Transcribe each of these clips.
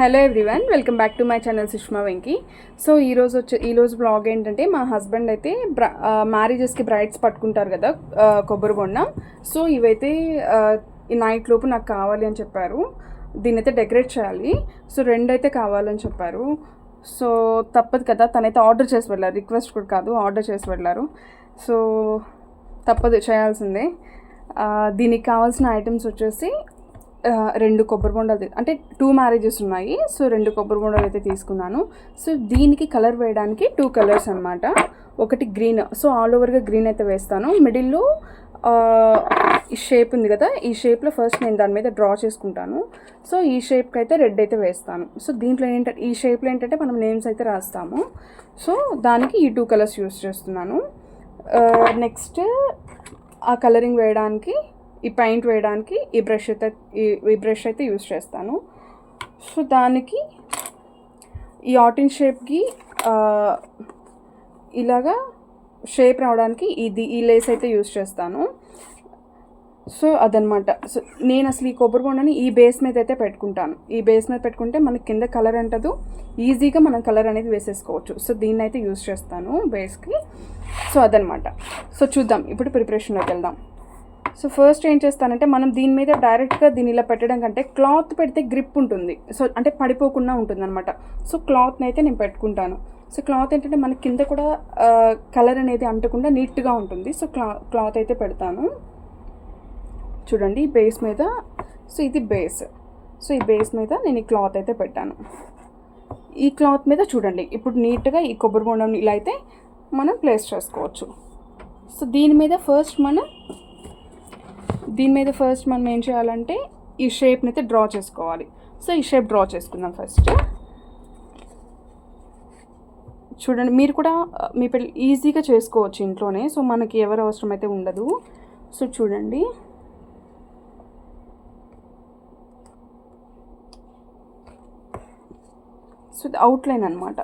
Hello everyone welcome back to my channel Sushma Venky. So ఈరోజు వచ్చే ఈరోజు blog ఏంటంటే మా హస్బెండ్ అయితే బ్ర మ్యారేజెస్కి బ్రైడ్స్ పట్టుకుంటారు కదా కొబ్బరి బొండం. సో ఇవైతే ఈ నైట్ లోపు నాకు కావాలి అని చెప్పారు. దీన్నైతే అయితే డెకరేట్ చేయాలి. సో రెండైతే కావాలని చెప్పారు. సో తప్పదు కదా తనైతే ఆర్డర్ చేసి వెళ్ళారు. రిక్వెస్ట్ కూడా కాదు ఆర్డర్ చేసి వెళ్ళారు. సో తప్పదు చేయాల్సిందే. దీనికి కావాల్సిన ఐటమ్స్ వచ్చేసి రెండు కొబ్బరి బొండాలు అంటే టూ మ్యారేజెస్ ఉన్నాయి. సో రెండు కొబ్బరి బొండాలు అయితే తీసుకున్నాను. సో దీనికి కలర్ వేయడానికి టూ కలర్స్ అనమాట ఒకటి గ్రీన్ సో ఆల్ ఓవర్గా గ్రీన్ అయితే వేస్తాను. మిడిల్లో ఈ షేప్ ఉంది కదా ఈ షేప్లో ఫస్ట్ నేను దాని మీద డ్రా చేసుకుంటాను. సో ఈ షేప్కి అయితే రెడ్ అయితే వేస్తాను. సో దీంట్లో ఏంటంటే ఈ షేప్లో ఏంటంటే మనం నేమ్స్ అయితే రాస్తాము. సో దానికి ఈ టూ కలర్స్ యూస్ చేస్తున్నాను. నెక్స్ట్ ఆ కలరింగ్ వేయడానికి ఈ పెయింట్ వేయడానికి ఈ బ్రష్ అయితే ఈ- ఈ బ్రష్ అయితే యూస్ చేస్తాను. సో దానికి ఈ ఆటిన్ షేప్కి ఇలాగా షేప్ రావడానికి ఇది ఈ లేస్ అయితే యూస్ చేస్తాను. సో అదనమాట. సో నేను అసలు ఈ కొబ్బరి బొండని ఈ బేస్ మీద అయితే పెట్టుకుంటాను. ఈ బేస్ మీద పెట్టుకుంటే మనకి కింద కలర్ అంటదు. ఈజీగా మనం కలర్ అనేది వేసేసుకోవచ్చు. సో దీన్ని అయితే యూస్ చేస్తాను బేస్కి సో అదనమాట. సో చూద్దాం. ఇప్పుడు ప్రిపరేషన్లోకి వెళ్దాం. సో ఫస్ట్ ఏం చేస్తానంటే మనం దీని మీద డైరెక్ట్గా దీని ఇలా పెట్టడం కంటే క్లాత్ పెడితే గ్రిప్ ఉంటుంది. సో అంటే పడిపోకుండా ఉంటుంది అనమాట సో క్లాత్ని అయితే నేను పెట్టుకుంటాను. సో క్లాత్ ఏంటంటే మన కింద కూడా కలర్ అనేది అంటకుండా నీట్గా ఉంటుంది. సో క్లా క్లాత్ అయితే పెడతాను. చూడండి ఈ బేస్ మీద. సో ఇది బేస్ సో ఈ బేస్ మీద నేను ఈ క్లాత్ అయితే పెట్టాను. ఈ క్లాత్ మీద చూడండి. ఇప్పుడు నీట్గా ఈ కొబ్బరి బొండం ఇలా అయితే మనం ప్లేస్ చేసుకోవచ్చు. సో దీని మీద ఫస్ట్ మనం దీని మీద ఫస్ట్ మనం ఏం చేయాలంటే ఈ షేప్ని అయితే డ్రా చేసుకోవాలి. సో ఈ షేప్ డ్రా చేసుకుందాం ఫస్ట్ చూడండి మీరు కూడా మీ పిల్ల ఈజీగా చేసుకోవచ్చు ఇంట్లోనే. సో మనకి ఎవరు అవసరం అయితే ఉండదు. సో చూడండి. సో ఇది అవుట్లైన్ అనమాట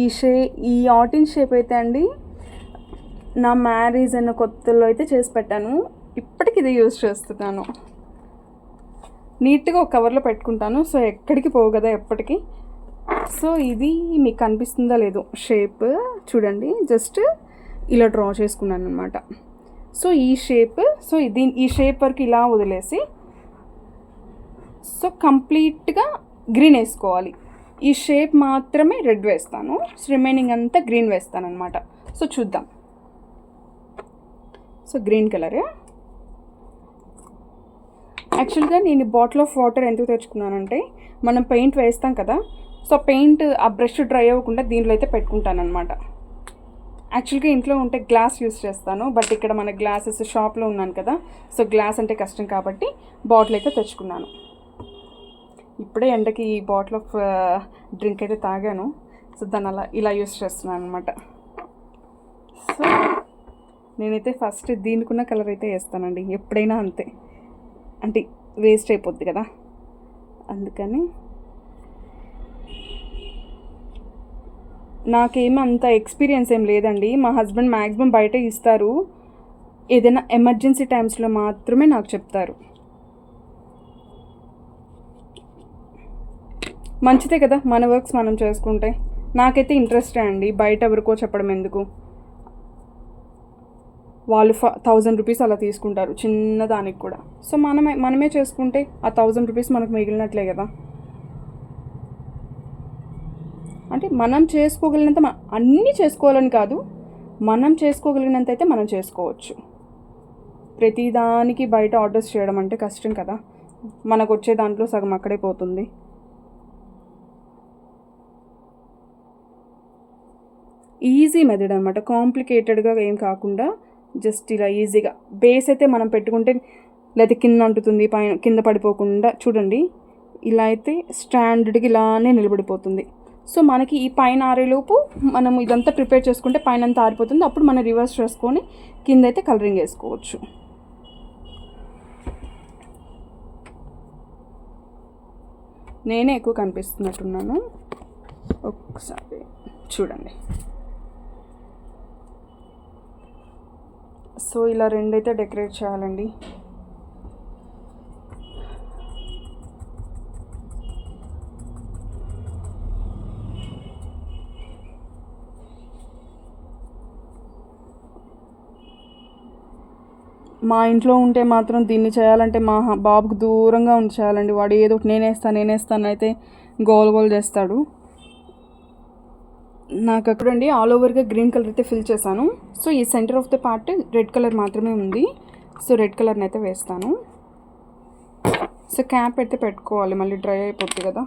ఈ షే ఈ ఆటిన్ షేప్ అయితే అండి నా మ్యారేజ్ అన్న కొత్తలో అయితే చేసి పెట్టాను. ఇప్పటికి ఇది యూజ్ చేస్తున్నాను. నీట్గా ఒక కవర్లో పెట్టుకుంటాను. సో ఎక్కడికి పోవు కదా ఎప్పటికీ. సో ఇది మీకు కనిపిస్తుందా లేదో షేప్ చూడండి. జస్ట్ ఇలా డ్రా చేసుకున్నాను అనమాట సో ఈ షేప్ సో ఇది ఈ షేప్ వరకు ఇలా వదిలేసి సో కంప్లీట్గా గ్రీన్ వేసుకోవాలి. ఈ షేప్ మాత్రమే రెడ్ వేస్తాను. రిమైనింగ్ అంతా గ్రీన్ వేస్తాను అనమాట సో చూద్దాం. So green colour. యాక్చువల్గా నేను బాటిల్ ఆఫ్ వాటర్ ఎందుకు తెచ్చుకున్నానంటే మనం పెయింట్ వేస్తాం కదా సో పెయింట్ ఆ బ్రష్ డ్రై అవ్వకుండా దీంట్లో అయితే పెట్టుకుంటాను అనమాట యాక్చువల్గా ఇంట్లో ఉంటే గ్లాస్ యూస్ చేస్తాను బట్ ఇక్కడ మన గ్లాసెస్ షాప్లో ఉన్నాను కదా సో గ్లాస్ అంటే కష్టం కాబట్టి బాటిల్ అయితే తెచ్చుకున్నాను. ఇప్పుడే ఎండకి ఈ బాటిల్ ఆఫ్ డ్రింక్ అయితే తాగాను. సో దాన్ని అలా ఇలా యూస్ చేస్తున్నాను అనమాట సో నేనైతే ఫస్ట్ దీనికున్న కలర్ అయితే వేస్తానండి. ఎప్పుడైనా అంతే. అంటే వేస్ట్ అయిపోద్ది కదా. అందుకని నాకేం అంత ఎక్స్పీరియన్స్ ఏం లేదండి. మా హస్బెండ్ మ్యాక్సిమం బయట ఇస్తారు. ఏదైనా ఎమర్జెన్సీ టైమ్స్లో మాత్రమే నాకు చెప్తారు. మంచిదే కదా మన వర్క్స్ మనం చేసుకుంటే. నాకైతే ఇంట్రెస్టే అండి బయట ఎవరికో చెప్పడం ఎందుకు? వాళ్ళు ఫ థౌజండ్ రూపీస్ అలా తీసుకుంటారు చిన్న దానికి కూడా. సో మనమే మనమే చేసుకుంటే ఆ థౌజండ్ రూపీస్ మనకు మిగిలినట్లే కదా. అంటే మనం చేసుకోగలిగినంత అన్నీ చేసుకోవాలని కాదు మనం చేసుకోగలిగినంత అయితే మనం చేసుకోవచ్చు. ప్రతిదానికి బయట ఆర్డర్స్ చేయడం అంటే కష్టం కదా. మనకు వచ్చే దాంట్లో సగం అక్కడే పోతుంది. ఈజీ మెథడ్ అనమాట కాంప్లికేటెడ్గా ఏం కాకుండా జస్ట్ ఇలా ఈజీగా. బేస్ అయితే మనం పెట్టుకుంటే లేదా కింద అంటుతుంది పైన కింద పడిపోకుండా చూడండి. ఇలా అయితే స్టాండర్డ్కి ఇలానే నిలబడిపోతుంది. సో మనకి ఈ పైన ఆరేలోపు మనం ఇదంతా ప్రిపేర్ చేసుకుంటే పైన అంతా ఆరిపోతుంది. అప్పుడు మనం రివర్స్ చేసుకొని కింద అయితే కలరింగ్ వేసుకోవచ్చు. నేనే ఎక్కువ కనిపిస్తున్నట్టున్నాను. ఒకసారి చూడండి. సో ఇలా రెండైతే డెకరేట్ చేయాలండి. మా ఇంట్లో ఉంటే మాత్రం దీన్ని చేయాలంటే మా బాబుకు దూరంగా ఉండి చేయాలండి వాడు ఏదో ఒకటి నేనేస్తాను నేనేస్తాను అయితే గోల్ గోల్ చేస్తాడు. నాకు అక్కడండి ఆల్ ఓవర్గా గ్రీన్ కలర్ అయితే ఫిల్ చేశాను. సో ఈ centre of the part red colour మాత్రమే ఉంది. సో రెడ్ కలర్ని అయితే వేస్తాను. సో క్యాప్ అయితే పెట్టుకోవాలి. మళ్ళీ డ్రై అయిపోతుంది కదా.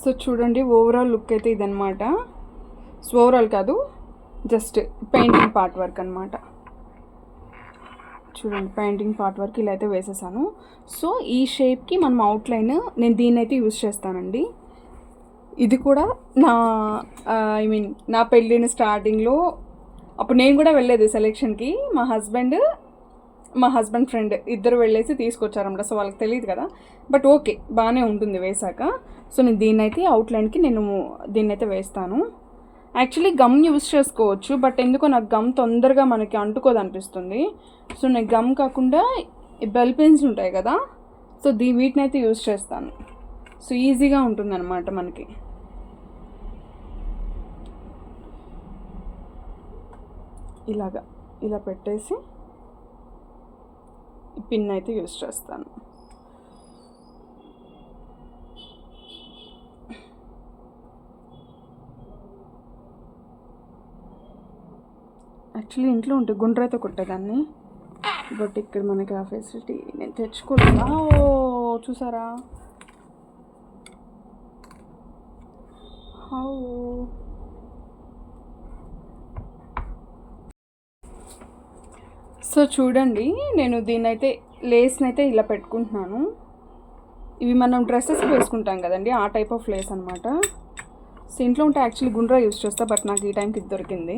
సో చూడండి ఓవరాల్ లుక్ అయితే ఇదనమాట సో ఓవరాల్ కాదు జస్ట్ పెయింటింగ్ పార్ట్ వర్క్ అనమాట చూడండి పెయింటింగ్ పార్ట్ వర్క్ ఇలా అయితే వేసేసాను. సో ఈ షేప్కి మనం అవుట్లైన్ నేను దీన్ని అయితే యూజ్ చేస్తానండి. ఇది కూడా నా ఐ మీన్ నా పెళ్ళిన స్టార్టింగ్లో అప్పుడు నేను కూడా వెళ్ళలేదు సెలెక్షన్కి మా హస్బెండ్ మా హస్బెండ్ ఫ్రెండ్ ఇద్దరు వెళ్ళేసి తీసుకొచ్చారన్నమాట సో వాళ్ళకి తెలియదు కదా. బట్ ఓకే బాగానే ఉంటుంది వేసాక సో నేను దీన్నైతే అవుట్లైన్కి నేను దీన్నైతే వేస్తాను. యాక్చువల్లీ గమ్ యూస్ చేసుకోవచ్చు బట్ ఎందుకో నాకు గమ్ తొందరగా మనకి అంటుకోదు అనిపిస్తుంది సో నేను గమ్ కాకుండా బెల్ పెన్స్ ఉంటాయి కదా సో దీ వీటిని అయితే యూస్ చేస్తాను. సో ఈజీగా ఉంటుందన్నమాట మనకి. ఇలాగా ఇలా పెట్టేసి ఈ పిన్ అయితే యూస్ చేస్తాను. యాక్చువల్లీ ఇంట్లో ఉంటే గుండ్రైతే కొట్టేదాన్ని. బట్ ఇక్కడ మనకి ఆ ఫెసిలిటీ నేను తెచ్చుకోలేదా ఓ చూసారా? హౌ సో చూడండి నేను దీన్నైతే లేస్నైతే లేస్ని అయితే ఇలా పెట్టుకుంటున్నాను. ఇవి మనం డ్రెస్సెస్ వేసుకుంటాం కదండి ఆ టైప్ ఆఫ్ లేస్ అనమాట సో ఇంట్లో ఉంటే యాక్చువల్లీ గుండ్రా యూస్ చేస్తా బట్ నాకు ఈ టైంకి ఇది దొరికింది.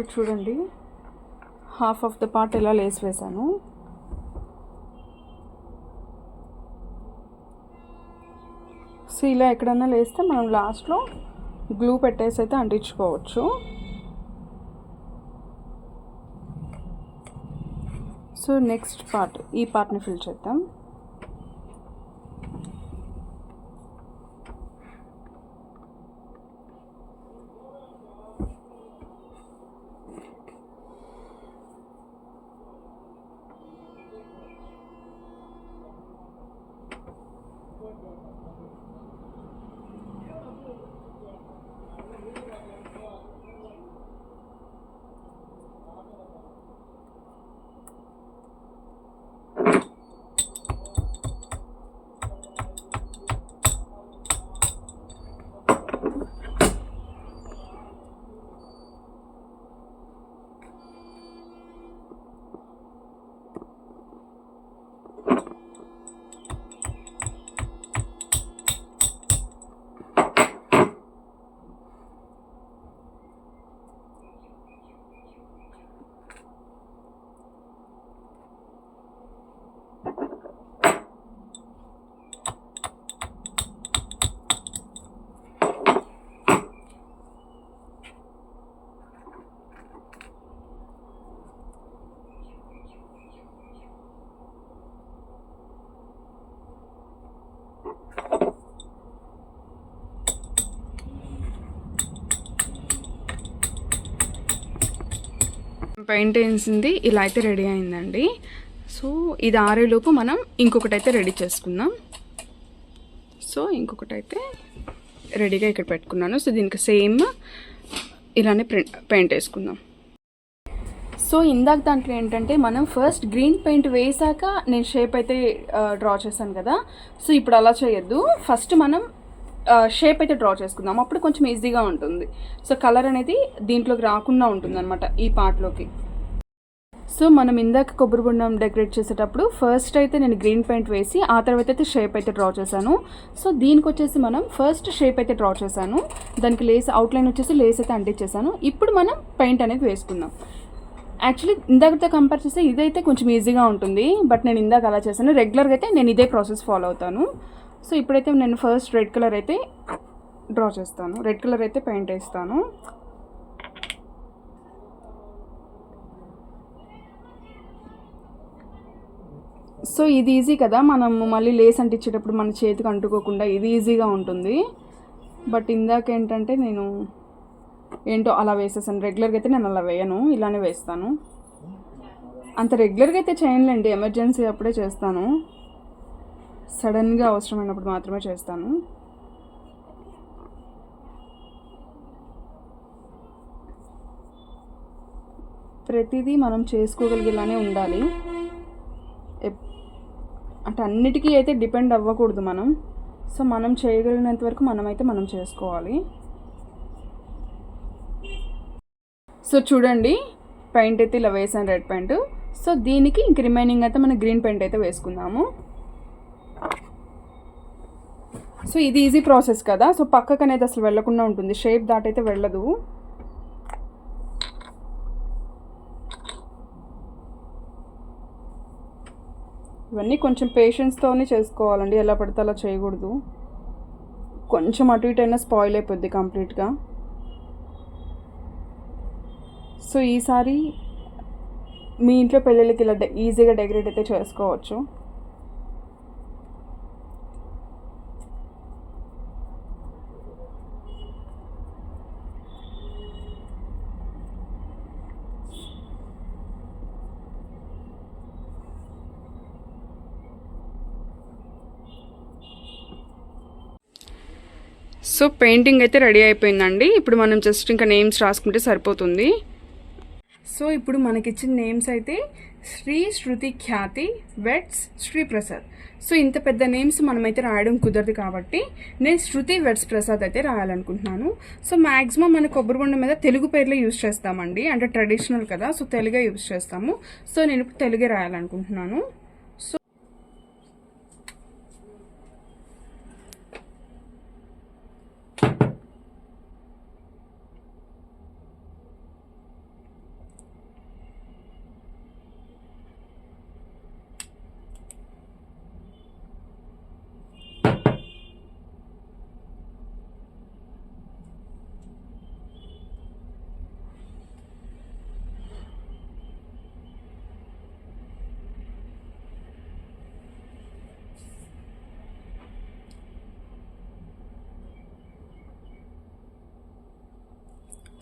చూడు చూడండి. హాఫ్ ఆఫ్ ద పార్ట్ ఎలా లేస్ వేశాను. సో ఇలా ఎక్కడన్నా లేస్తే మనం లాస్ట్లో గ్లూ పెట్టేసి అయితే అంటించుకోవచ్చు. సో నెక్స్ట్ పార్ట్ ఈ పార్ట్ని ఫిల్ చేద్దాం. పెయింట్ వేసింది ఇలా అయితే రెడీ అయిందండి. సో ఇది ఆరేలోపు మనం ఇంకొకటి అయితే రెడీ చేసుకుందాం. సో ఇంకొకటి అయితే రెడీగా ఇక్కడ పెట్టుకున్నాను. సో దీనికి సేమ్ ఇలానే పెయింట్ వేసుకుందాం. సో ఇందాక దాంట్లో ఏంటంటే మనం ఫస్ట్ గ్రీన్ పెయింట్ వేసాక నేను షేప్ అయితే డ్రా చేశాను కదా. సో ఇప్పుడు అలా చేయొద్దు. ఫస్ట్ మనం షేప్ అయితే డ్రా చేసుకుందాం. అప్పుడు కొంచెం ఈజీగా ఉంటుంది. సో కలర్ అనేది దీంట్లోకి రాకుండా ఉంటుందన్నమాట ఈ పార్ట్లోకి సో మనం ఇందాక కొబ్బరి బొండం డెకరేట్ చేసేటప్పుడు ఫస్ట్ అయితే నేను గ్రీన్ పెయింట్ వేసి ఆ తర్వాత అయితే షేప్ అయితే డ్రా చేశాను. సో దీనికి వచ్చేసి మనం ఫస్ట్ షేప్ అయితే డ్రా చేశాను. దానికి లేస్ అవుట్లైన్ వచ్చేసి లేస్ అయితే అంటించేసాను ఇప్పుడు మనం పెయింట్ అనేది వేసుకుందాం. యాక్చువల్లీ ఇందాకతో కంపేర్ చేస్తే ఇదైతే కొంచెం ఈజీగా ఉంటుంది. బట్ నేను ఇందాక అలా చేశాను. రెగ్యులర్గా అయితే నేను ఇదే ప్రాసెస్ ఫాలో అవుతాను. సో ఇప్పుడైతే నేను ఫస్ట్ రెడ్ కలర్ అయితే డ్రా చేస్తాను. రెడ్ కలర్ అయితే పెయింట్ వేస్తాను. సో ఇది ఈజీ కదా. మనం మళ్ళీ లేస్ అంటించేటప్పుడు మన చేతికి అంటుకోకుండా ఇది ఈజీగా ఉంటుంది. బట్ ఇందాక ఏంటంటే నేను ఏంటో అలా వేసేసాను. రెగ్యులర్గా అయితే నేను అలా వేయను. ఇలానే వేస్తాను. అంత రెగ్యులర్గా అయితే చేయనులేండి. ఎమర్జెన్సీ అప్పుడే చేస్తాను. సడన్గా అవసరమైనప్పుడు మాత్రమే చేస్తాను. ప్రతిదీ మనం చేసుకోగలిగేలానే ఉండాలి. ఎప్- అంటే అన్నిటికీ అయితే డిపెండ్ అవ్వకూడదు మనం. సో మనం చేయగలిగినంత వరకు మనమైతే మనం చేసుకోవాలి. సో చూడండి. పెయింట్ అయితే ఇలా వేసాను రెడ్ పెయింట్. సో దీనికి ఇంక రిమైనింగ్ అయితే మనం గ్రీన్ పెయింట్ అయితే వేసుకుందాము. సో ఇది ఈజీ ప్రాసెస్ కదా. సో పక్కకు అనేది అసలు వెళ్ళకుండా ఉంటుంది. షేప్ దాటైతే వెళ్ళదు. ఇవన్నీ కొంచెం పేషెన్స్తోనే చేసుకోవాలండి. ఎలా పడితే అలా చేయకూడదు. కొంచెం అటు ఇటు అయినా స్పాయిల్ అయిపోద్ది కంప్లీట్గా సో ఈసారి మీ ఇంట్లో పెళ్ళిళ్ళకి ఇలా డె- ఈజీగా డెకరేట్ అయితే చేసుకోవచ్చు. సో పెయింటింగ్ అయితే రెడీ అయిపోయిందండి. ఇప్పుడు మనం జస్ట్ ఇంకా నేమ్స్ రాసుకుంటే సరిపోతుంది. సో ఇప్పుడు మనకిచ్చిన నేమ్స్ అయితే శ్రీ శృతి ఖ్యాతి వెట్స్ శ్రీ ప్రసాద్. సో ఇంత పెద్ద నేమ్స్ మనమైతే రాయడం కుదరదు కాబట్టి నేను శృతి వెట్స్ ప్రసాద్ అయితే రాయాలనుకుంటున్నాను. సో మ్యాక్సిమం మన కొబ్బరిబొండ మీద తెలుగు పేర్లే యూజ్ చేస్తామండి. అంటే ట్రెడిషనల్ కదా సో తెలుగే యూస్ చేస్తాము. సో నేను ఇప్పుడు తెలుగే రాయాలనుకుంటున్నాను.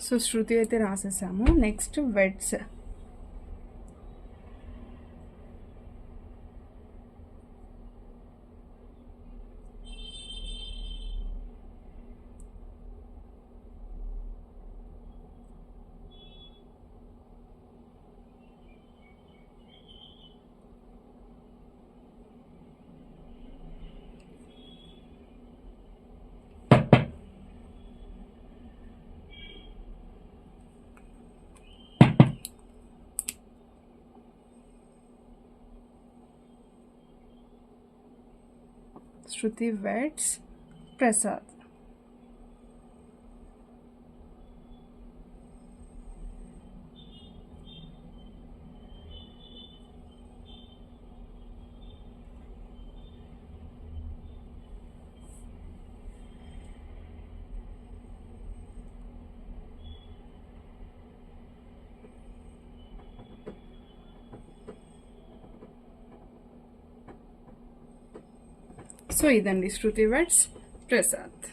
సో శృతి అయితే రాసేసాము. Next weds Shruti weds Prasad so ఇదండి Shruti weds Prasad.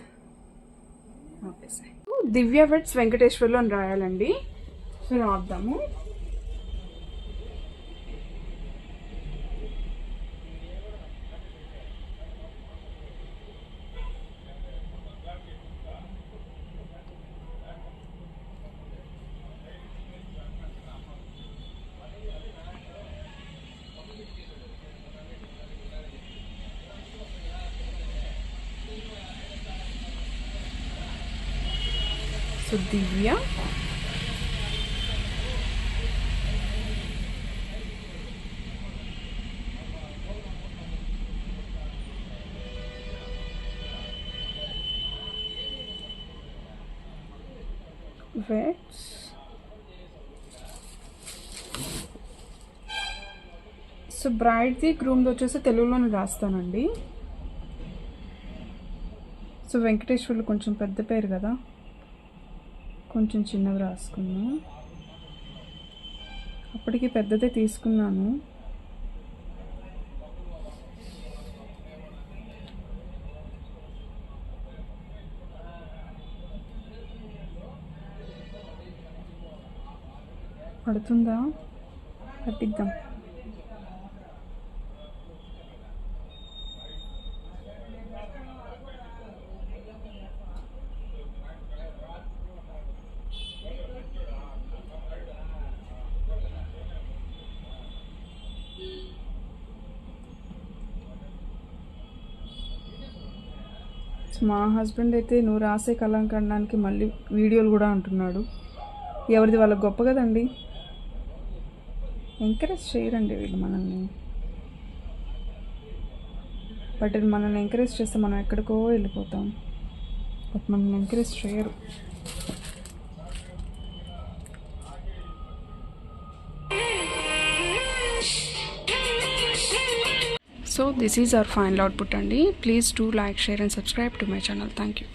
Okay sir Divya weds వెంకటేశ్వర్లో రాయాలండి. సో రాద్దాము. సో దివ్య వెట్స్ సో బ్రైడ్ది గ్రూమ్ది వచ్చేసి తెలుగులోనే రాస్తానండి. సో వెంకటేశ్వర్లు కొంచెం పెద్ద పేరు కదా. కొంచెం చిన్నవి రాసుకున్నా. అప్పటికి పెద్దదే తీసుకున్నాను. పడుతుందా? పట్టిద్దాం మా హస్బెండ్ అయితే నువ్వు రాసే కళంకరణానికి మళ్ళీ వీడియోలు కూడా అంటున్నాడు. ఎవరిది వాళ్ళకి గొప్ప కదండి? ఎంకరేజ్ చేయరండి వీళ్ళు మనల్ని. బట్ మనల్ని ఎంకరేజ్ చేస్తే మనం ఎక్కడికో వెళ్ళిపోతాం. బట్ మనల్ని ఎంకరేజ్ చేయరు. This is our final output అండి. Please do like share and subscribe to my channel thank you